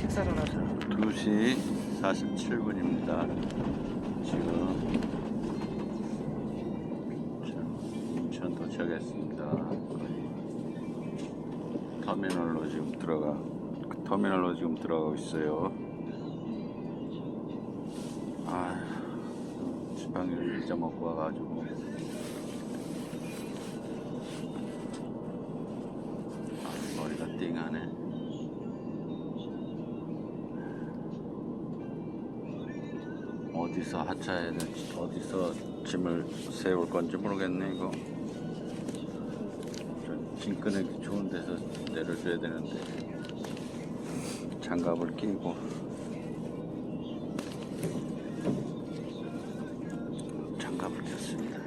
식사를 하죠. 2시 47분입니다. 지금 인천 도착했습니다. 거의 터미널로 지금 들어가 그 터미널로 지금 들어가고 있어요. 아, 지방을 잊어먹고 와가지고 어디서 하차해야 될지 어디서 짐을 세울 건지 모르겠네 이거. 좀짐 좋은 데서 내려줘야 되는데. 장갑을 끼고 장갑을 꼈습니다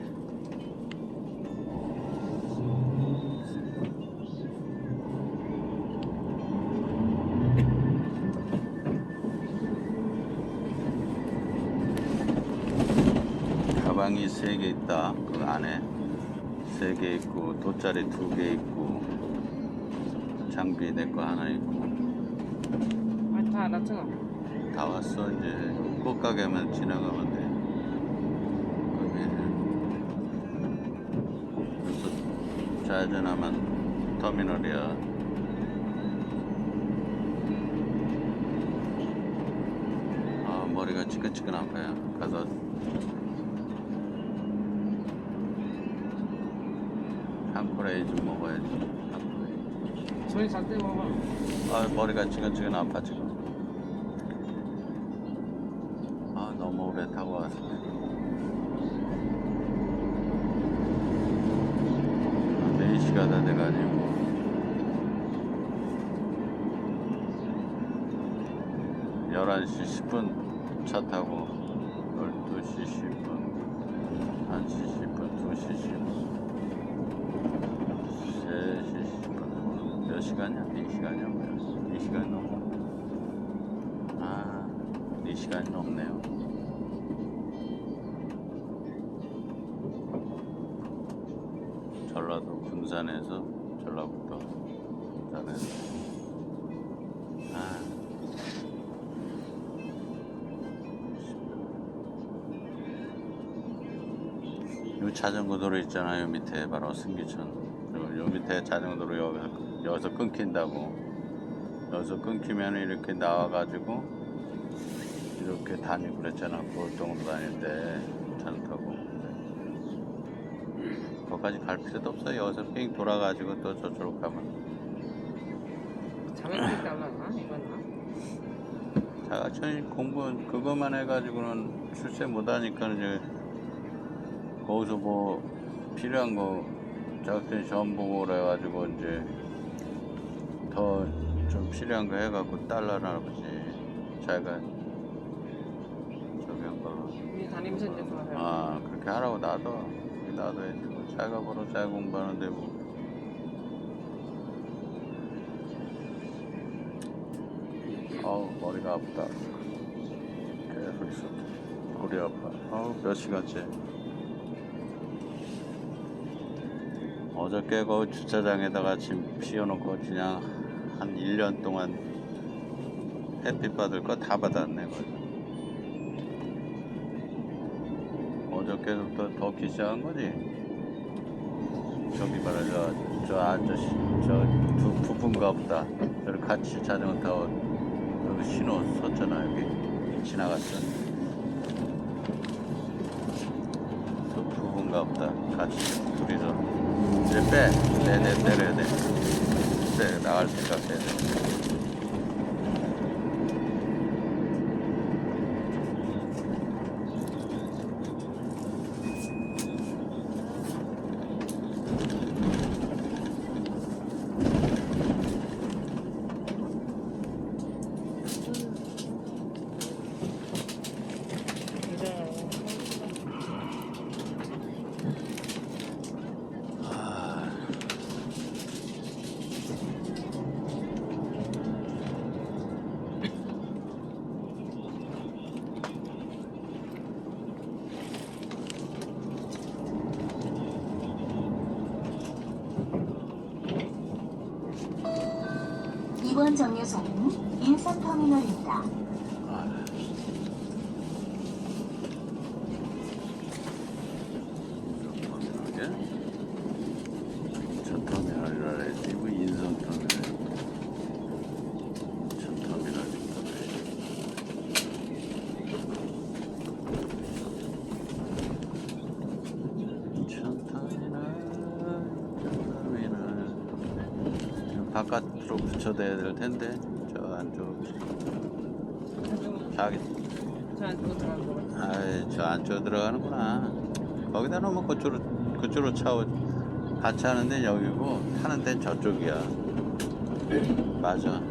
가 방이 세 개 있다. 그 안에 세 개 있고 돗자리 두 개 있고 장비 내 거 하나 있고 아, 다 알았죠? 다 왔어 이제 꽃가게만 지나가면 돼. 거기 여기서 좌회전하면 터미널이야. 아 머리가 지끈지끈 아파요. 가서 한코레이 좀 먹어야지. 저희 갈때 먹어. 아 머리가 지근지근 아파 지금. 아 너무 오래 타고. 아, 4시가 다 돼가지고. 열한 시 10분 차 타고 12시 10분 1시 10분 2시 10분 3시 10분 몇 시간이야? 4시간이야 뭐야? 4시간 넘어. 아 4시간이 넘네요. 전라도 군산에서 전라북도 군산에서. 아. 요 자전거 도로 있잖아요 밑에. 바로 승기천 요, 요 밑에 자전거 도로 여기서, 여기서 끊긴다고. 여기서 끊기면 이렇게 나와가지고 이렇게 다니고 그랬잖아. 보통으로 다닐 때 차를 타고. 거기까지 갈 필요도 없어요. 여기서 삥 돌아가지고 또 저쪽으로 가면. 이건 자가천이 공부 그것만 해가지고는 출세 못하니까 이제 거기서 뭐 필요한 거 자격증 시험 보고 그래가지고 이제 더 좀 필요한 거 해갖고 달러나 보지 자기가 저기 한 걸로 그만해요. 아 그렇게 하라고 놔둬. 놔둬 야지 뭐 자기가 벌어 자기 공부하는데 뭐. 아우 머리가 아프다. 계속 있어. 머리 아파. 아우 몇 시간째. 어저께 그 주차장에다가 짐 피워놓고 그냥 한 1년 동안 햇빛 받을 거 다 받았네 거기 어저께부터 덥기 시작한 거지. 저기 봐라 저, 저 아저씨 저 두 부부인가 보다 저를 같이 자전거 타고 여기 신호 섰잖아 여기. 지나갔어 두 부부인가 보다 같이 둘이서. 이제 빼. 내내 때려야 돼 빼 나갈 돼 정류소는 인천터미널입니다. 아. 터미널이야? 첫 터미널이라 해야지 뭐 인선 터미널 첫 터미널인가 인천 터미널 인천 터미널 바깥으로 붙여둬야 될 텐데 저 안쪽. 자기 저 안쪽으로 들어간 거 같아. 아이 저 안쪽으로 들어가는구나. 거기다 놓으면 그쪽으로 그쪽으로 차 같이 하는데 여기고 타는 데는 저쪽이야. 맞아.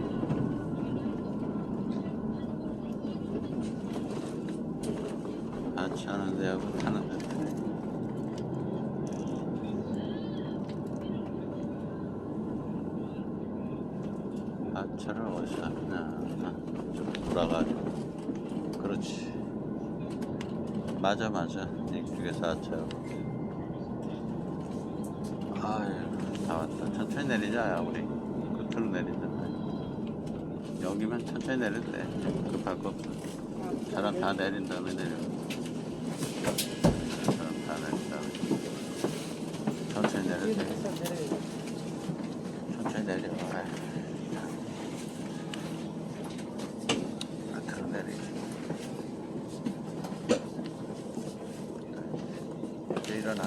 같이 하는 데하고 타는 데 틀려 하 차를 어디서 하느냐 좀 돌아가지고. 그렇지. 맞아 맞아. 이쪽에서 하차하고 아유 다 왔다. 천천히 내리자 야 우리. 끝으로 내리자. 여기만 천천히 내려도 돼 급할 거 없어. 사람 다 내린 다음에 내려. 사람 다 내린 다음에. 천천히 좀 내려야지. 천천히 내려. 아유. 끝으로 내리지 이제 일어나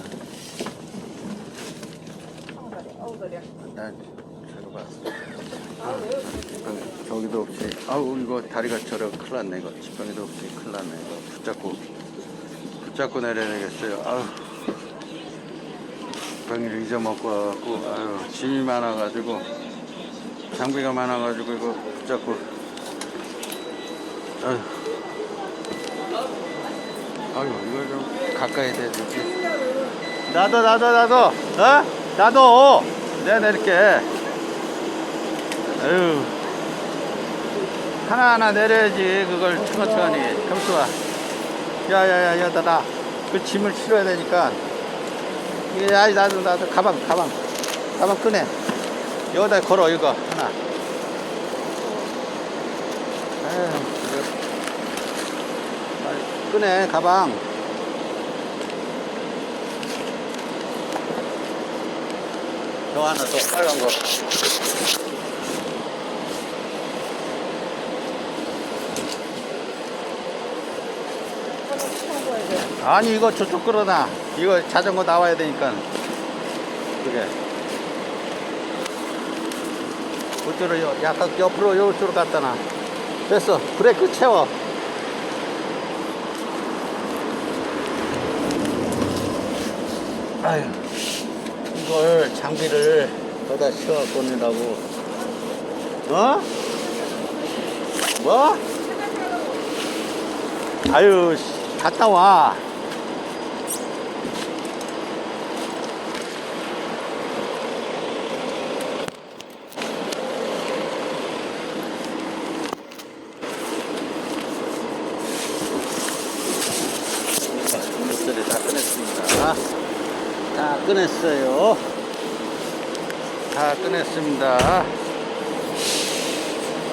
다리야. 난 저거 봤어 지팡이, 저기도 없이 아우 이거 다리가 저려 큰일 났네 이거. 지팡이도 없이 큰일 났네 이거. 붙잡고 붙잡고 내려야겠어요. 아우. 지팡이를 잊어먹고 와갖고 아유 짐이 많아가지고 장비가 많아가지고 이거 붙잡고. 아유. 아유 이걸 좀 가까이 대주지. 나도 나도 나도. 어? 나도 내릴게. 아유. 하나하나 내려야지 그걸 천천히 겸수아. 야야야 야다 나그 짐을 실어야 되니까. 아이 나도 나도. 가방 가방. 가방 꺼내. 여기다 걸어 이거. 하나. 빨리 꺼내 가방 저 하나 더 빨간 거. 아니 이거 저쪽 끌어놔. 이거 자전거 나와야 되니까. 그게 그쪽으로 요- 약간 옆으로 이쪽으로 갖다 놔. 됐어. 브레이크 채워. 아유 이걸 장비를 거기다 씌워 보내라고 어? 뭐? 아유 씨, 갔다 와 목소리 다 꺼냈습니다. 다 꺼냈어요. 다 꺼냈습니다.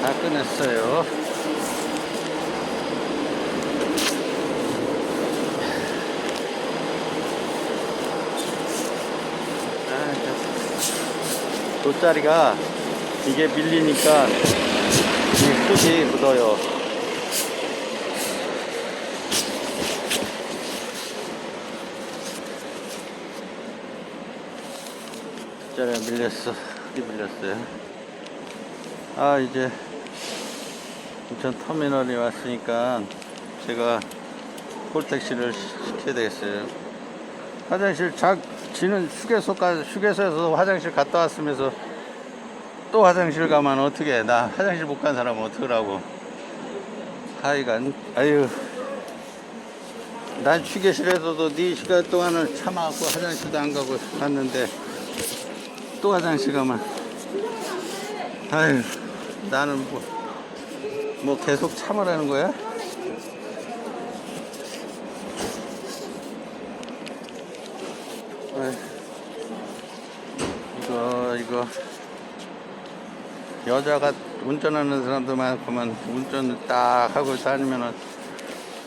다 꺼냈어요. 아, 저 돗자리가 이게 밀리니까 이 흙이 묻어요. 돗자리가 밀렸어. 밀렸어요. 아, 이제 인천 터미널에 왔으니까 제가 콜택시를 시켜야 되겠어요. 화장실 작 지는 휴게소까지 휴게소에서 화장실 갔다 왔으면서 또 화장실 가면 어떻게 해? 나 화장실 못 간 사람은 어떡하라고 하여간 아유 난 휴게실에서도 네 시간 동안을 참아갖고 화장실도 안 가고 갔는데 또 화장실 가면 아유 나는 뭐, 뭐 계속 참으라는 거야? 아이, 이거 이거. 여자가 운전하는 사람도 많구만 운전을 딱 하고 다니면은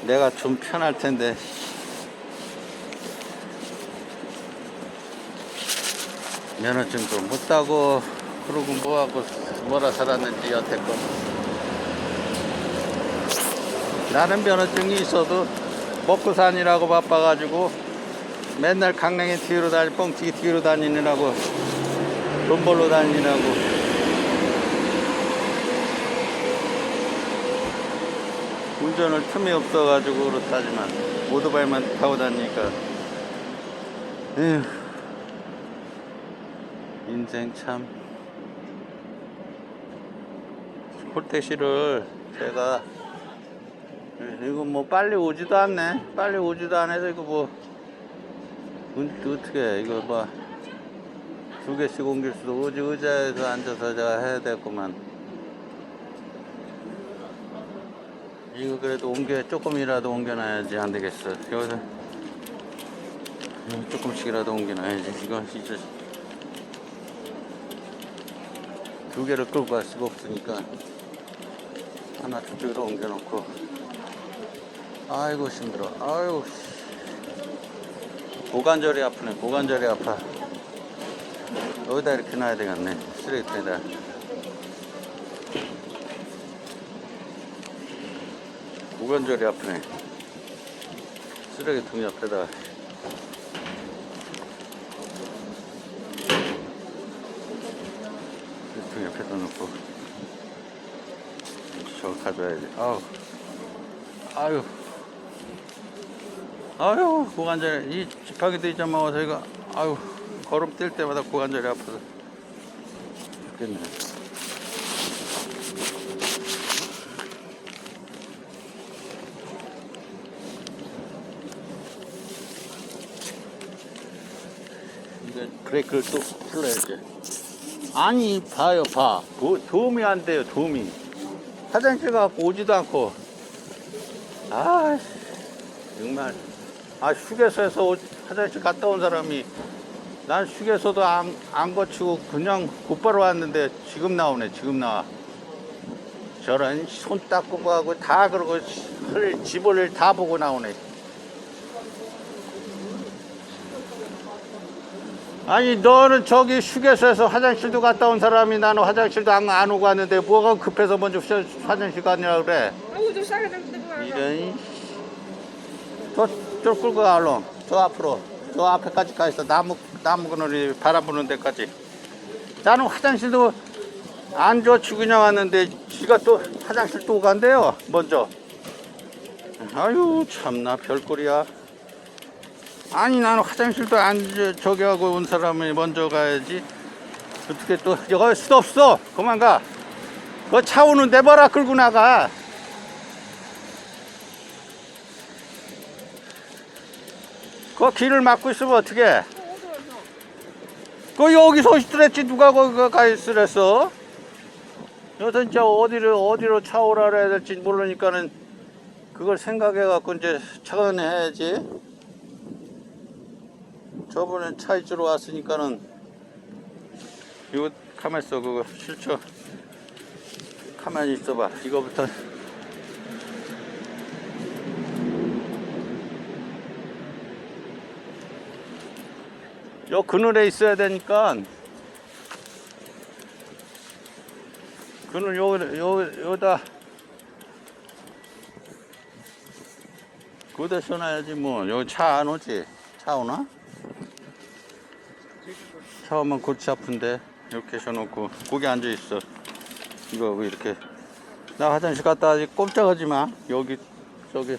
내가 좀 편할 텐데 면허증도 못 따고 그러고 뭐하고 뭐라 살았는지 여태껏. 나는 면허증이 있어도 먹고 사니라고 바빠가지고 맨날 강냉이 뒤로 다니 뻥튀기 뒤로 다니느라고 돈 벌러 다니느라고. 운전을 틈이 없어가지고 그렇다지만 오토바이만 타고 다니니까. 에휴 인생 참. 콜택시를 제가 이거 뭐 빨리 오지도 않네. 빨리 오지도 않아서 이거 뭐 은- 어떻게 해, 이거 뭐 두 개씩 옮길 수도 오지 의자에서 앉아서 제가 해야 되겠구만. 이거 그래도 옮겨 조금이라도 옮겨놔야지 안 되겠어. 여기서 조금씩이라도 옮겨놔야지. 이거 진짜 두 개를 끌고 갈 수가 없으니까 하나 저쪽으로 옮겨놓고. 아이고 힘들어. 아이고 씨. 고관절이 아프네. 고관절이 아파. 여기다 이렇게 놔야 되겠네. 쓰레기통에다. 고관절이 아프네. 쓰레기통 옆에다 쓰레기통 옆에다 놓고 저거 가져야지. 아우. 아유. 아유 고관절 이 지팡이도 잊어먹어서 이거 아유 걸음 뛸 때마다 고관절이 아파서. 죽겠네. 이거 브레이크를 또 풀어야지. 아니 봐요 봐. 도, 도움이 안 돼요 도움이 화장실 가고 오지도 않고. 아 정말. 아 휴게소에서 오- 화장실 갔다 온 사람이 난 휴게소도 안, 안 거치고 그냥 곧바로 왔는데 지금 나오네 지금 나와. 저런 손 닦고 가고 다 그러고 헐 집을 다 보고 나오네 아니 너는 저기 휴게소에서 화장실도 갔다 온 사람이 나는 화장실도 안, 안 오고 왔는데 뭐가 급해서 먼저 화- 화장실 가냐 그래. 아이고 저 싸게 좀 와. 이런. 저, 저 끌고 가 얼른. 저 앞으로. 저 앞에까지 가 있어 나무 나무 그늘이 바람 부는 데까지. 나는 화장실도 안 좋지 그냥 왔는데 지가 또 화장실 또 간대요 먼저. 아유 참나 별꼴이야 아니 나는 화장실도 안 저- 저기 하고 온 사람이 먼저 가야지 어떻게 또 여기 수도 없어 그만 가그 차 오는 내봐라 끌고 나가 그 길을 막고 있으면 어떻게? 그 여기서 있으랬지 누가 거기 가 있으랬어? 여기서 진짜 어디로 어디로 차 오라 그래야 될지 모르니까는 그걸 생각해 갖고 이제 차근히 해야지. 저번에 차 있으러 왔으니까는 이거 가만 있어 그거. 실쳐 가만히 있어봐. 이거부터. 요 그늘에 있어야 되니까 그늘 요, 요, 요다. 그거다 써놔야지 뭐. 여기 차 안 오지? 차 오나? 차 오면 골치 아픈데 이렇게 써놓고 거기 앉아 있어. 이거 왜 이렇게. 나 화장실 갔다 와지 꼼짝하지 마 여기 저기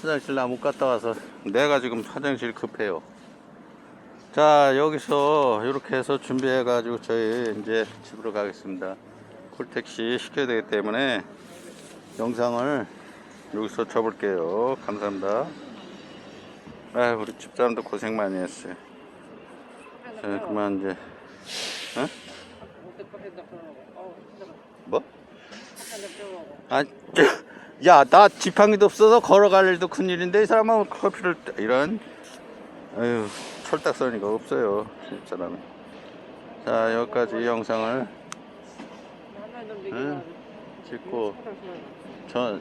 화장실 나 못 갔다 와서 내가 지금 화장실 급해요. 자 여기서 이렇게 해서 준비해 가지고 저희 이제 집으로 가겠습니다. 콜택시 시켜야 되기 때문에 영상을 여기서 접을게요. 감사합니다. 아 우리 집사람도 고생 많이 했어요 자 그만 이제 어? 뭐? 아, 야, 나 지팡이도 없어서 걸어갈 일도 큰일인데 이 사람은 커피를 따- 이런 아유 철딱서니가 없어요 이 사람이 자 여기까지 이 영상을 응? 찍고 저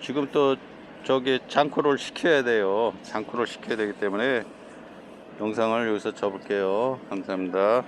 지금 또 저기 장코를 시켜야 돼요. 장코를 시켜야 되기 때문에 영상을 여기서 접을게요. 감사합니다.